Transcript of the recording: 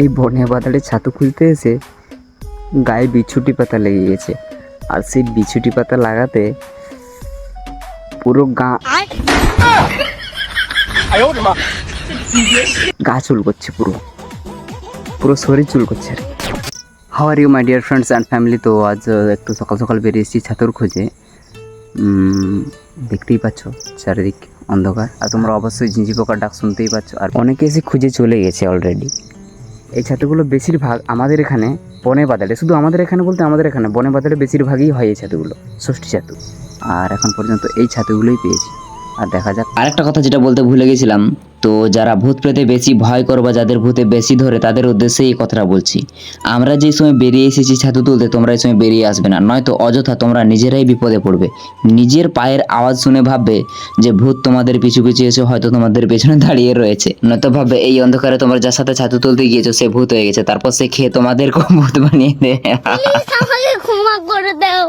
এই বনে বাদালে ছাতু খুলতে এসে গায়ে বিছুটি পাতা লেগে গেছে। আর সেই বিছুটি পাতা লাগাতে পুরো গা গা চুল করছে পুরো। পুরো শরীর চুল করছে আর how are you my dear friends and family তো আজ একটু সকাল সকাল বেরিয়ে এসেছি ছাতুর খোঁজে। দেখতেই পাচ্ছ চারিদিক অন্ধকার। আর তোমরা অবশ্যই ঝিঁঝি পোকার ডাক শুনতেই পাচ্ছ। আর অনেকে এসে খুঁজে চলে গেছে অলরেডি এই ছাতুগুলো বেশিরভাগ আমাদের এখানে বনে বাদালে, শুধু আমাদের এখানে বলতে আমাদের এখানে, বনে বাদালে বেশিরভাগই হয় এই ছাতুগুলো, ষষ্ঠী ছাতু। আর এখন পর্যন্ত এই ছাতুগুলোই পেয়েছি। আর দেখা যাক। আরেকটা কথা যেটা বলতে ভুলে গেছিলাম তো যারা ভূত প্রেতে বেশি ভয় করো বা যাদের ভূতে বেশি ধরে তাদের উদ্দেশ্যে এই কথাটা বলছি। আমরা যে সময় বেরিয়ে এসেছি ছাতু তুলতে তোমরা এই সময় বেরিয়ে আসবে না। নয়তো অযথা তোমরা নিজেরাই বিপদে পড়বে। নিজের পায়ের আওয়াজ শুনে ভাববে যে ভূত তোমাদের পিছু পিছু এসে হয়তো তোমাদের পেছনে দাঁড়িয়ে রয়েছে। নয়তো ভাববে এই অন্ধকারে তোমরা যার সাথে ছাতু তুলতে গিয়েছো সে ভূত হয়ে গেছে। তারপর সে খেয়ে তোমাদেরকেও ভূত বানিয়ে দেয়। ক্ষমা করে দাও।